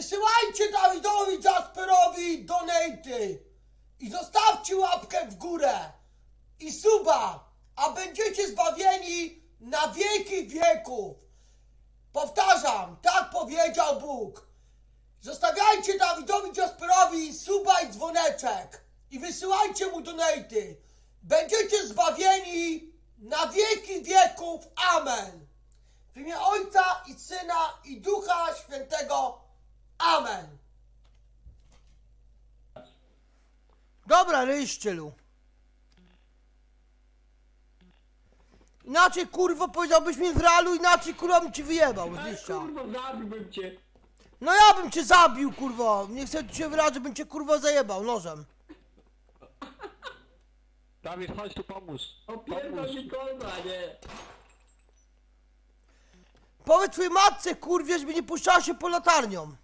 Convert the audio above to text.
Wysyłajcie Dawidowi Jasperowi donaty i zostawcie łapkę w górę i suba, a będziecie zbawieni na wieki wieków. Powtarzam, tak powiedział Bóg. Zostawiajcie Dawidowi Jasperowi suba i dzwoneczek i wysyłajcie mu donaty. Będziecie zbawieni na wieki wieków. Amen. W imię Ojca i Syna i Ducha Świętego. Amen. Dobra, ryszczylu. Inaczej kurwa powiedziałbyś mi w realu, inaczej kurwa bym ci wyjebał z liścia. kurwa, zabiłbym cię. No ja bym cię zabił kurwa. Nie chcę ci się wyrazić, bym cię kurwa zajebał nożem. Dawid, chodź tu pomóż. Opierdol mi kolba, nie. Powiedz twojej matce kurwie, żeby nie puszczała się po latarnią.